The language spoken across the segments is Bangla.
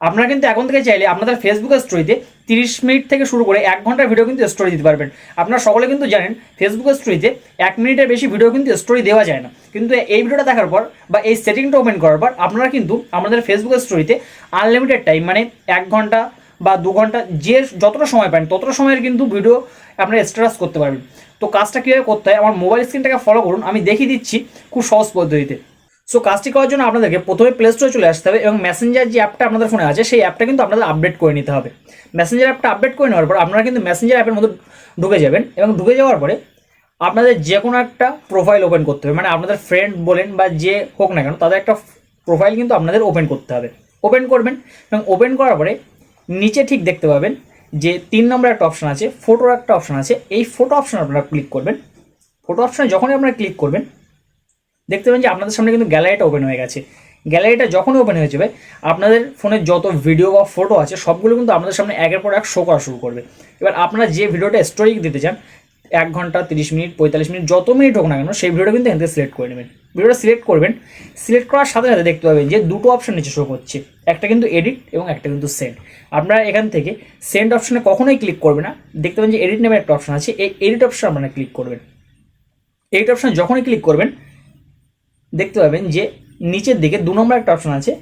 আপনারা কিন্তু এখন থেকে চাইলে আপনাদের ফেসবুকের স্টোরিতে তিরিশ মিনিট থেকে শুরু করে এক ঘণ্টার ভিডিও কিন্তু স্টোরি দিতে পারবেন। আপনারা সকলে কিন্তু জানেন ফেসবুকের স্টোরিতে এক মিনিটের বেশি ভিডিও কিন্তু স্টোরি দেওয়া যায় না। কিন্তু এই ভিডিওটা দেখার পর বা এই সেটিংটা ওপেন করার পর আপনারা কিন্তু আমাদের ফেসবুকের স্টোরিতে আনলিমিটেড টাইম মানে এক ঘণ্টা বা দু ঘণ্টা যে যতটা সময় পান ততটা সময়ের কিন্তু ভিডিও আপনারা স্ট্যাটাস করতে পারবেন। তো কাজটা কীভাবে করতে হয়, আমার মোবাইল স্ক্রিনটাকে ফলো করুন, আমি দেখিয়ে দিচ্ছি খুব সহজ পদ্ধতিতে। সো কাজটি করার জন্য আপনাদেরকে প্রথমে প্লে স্টোরে চলে আসতে হবে এবং মেসেঞ্জার যে অ্যাপটা আপনাদের ফোনে আছে, সেই অ্যাপটা কিন্তু আপনাদের আপডেট করে নিতে হবে। মেসেঞ্জার অ্যাপটা আপডেট করে নেওয়ার পর আপনারা কিন্তু মেসেঞ্জার অ্যাপের মধ্যে ঢুকে যাবেন এবং ঢুকে যাওয়ার পরে আপনাদের যে কোনো একটা প্রোফাইল ওপেন করতে হবে। মানে আপনাদের ফ্রেন্ড বলেন বা যে হোক না কেন, তাদের একটা প্রোফাইল কিন্তু আপনাদের ওপেন করতে হবে। ওপেন করবেন এবং ওপেন করার পরে নিচে ঠিক দেখতে পাবেন যে তিন নম্বর একটা অপশান আছে ফটোর একটা অপশন আছে। এই ফটো অপশান আপনারা ক্লিক করবেন। ফটো অপশানে যখনই আপনারা ক্লিক করবেন দেখতে পাবেন যে আপনাদের সামনে কিন্তু গ্যালারিটা ওপেন হয়ে গেছে। গ্যালারিটা যখনই ওপেন হয়ে যাবে, আপনাদের ফোনের যত ভিডিও বা ফটো আছে, সবগুলো কিন্তু আপনাদের সামনে একের পর এক শো করা শুরু করবে। এবার আপনারা যে ভিডিওটা স্টোরি দিতে চান, এক ঘণ্টা, তিরিশ মিনিট, পঁয়তাল্লিশ মিনিট, যত মিনিট হোক না কেন, সেই ভিডিওটা কিন্তু এখান থেকে সিলেক্ট করে নেবেন। ভিডিওটা সিলেক্ট করবেন সিলেক্ট করার সাথে সাথে দেখতে পাবেন যে দুটো অপশন নিচে শো করছে একটা কিন্তু এডিট এবং একটা কিন্তু সেন্ড আপনারা এখান থেকে সেন্ড অপশনে কখনোই ক্লিক করবে না। দেখতে পাবেন যে এডিট নামের একটা অপশন আছে। এই এডিট অপশন আপনারা ক্লিক করবেন। এডিট অপশন যখনই ক্লিক করবেন দেখতে পাবেন যে নিচের দিকে দু নম্বর একটা অপশান আছে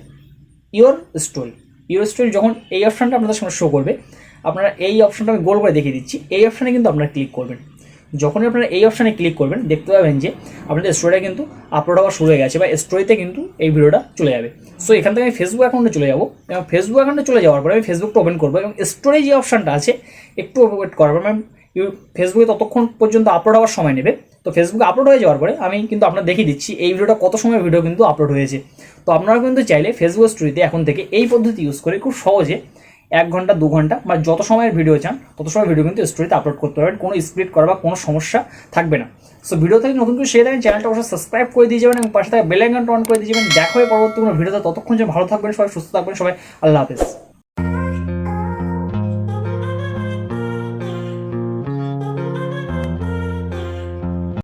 ইওর স্টোরি ইওর স্টোরি যখন এই অপশানটা আপনাদের সামনে শো করবে, আপনারা এই অপশানটা আমি গোল করে দেখিয়ে দিচ্ছি, এই অপশানে কিন্তু আপনারা ক্লিক করবেন। যখনই আপনারা এই অপশানে ক্লিক করবেন, দেখতে পাবেন যে আপনাদের স্টোরিটা কিন্তু আপলোড হওয়া শুরু হয়ে গেছে বা স্টোরিতে কিন্তু এই ভিডিওটা চলে যাবে। সো এখান থেকে আমি ফেসবুক অ্যাকাউন্টে চলে যাব। এবং ফেসবুক অ্যাকাউন্টে চলে যাওয়ার পরে আমি ফেসবুকটা ওপেন করব এবং স্টোরি যে অপশানটা আছে, একটু ওয়েট করাবো ম্যাম ফেসবুকে ততক্ষণ পর্যন্ত আপলোড হওয়ার সময় নেবে। তো ফেসবুকে আপলোড হয়ে যাওয়ার পরে আমি কিন্তু আপনার দেখিয়ে দিচ্ছি, এই ভিডিওটা কত সময় ভিডিও কিন্তু আপলোড হয়েছে। তো আপনারা কিন্তু চাইলে ফেসবুক স্টোরিতে এখন থেকে এই পদ্ধতি ইউজ করে খুব সহজে এক ঘণ্টা, দু ঘণ্টা বা যত সময়ের ভিডিও চান, তত সময় ভিডিও কিন্তু স্টোরিতে আপলোড করতে পারবেন, কোনো স্প্লিট করা বা কোনো সমস্যা থাকবে না। সো ভিডিও থেকে নতুন করে শেয়ার চ্যানেলটা অবশ্যই সাবস্ক্রাইব করে দিয়ে যাবেন এবং পাশে থাকা বেল আইকনটা অন করে দিয়ে যাবেন। দেখা পরবর্তী কোনো ভিডিওতে ততক্ষণ যে ভালো থাকবেন, সবাই সুস্থ থাকবেন, সবাই আল্লাহ হাফেজ।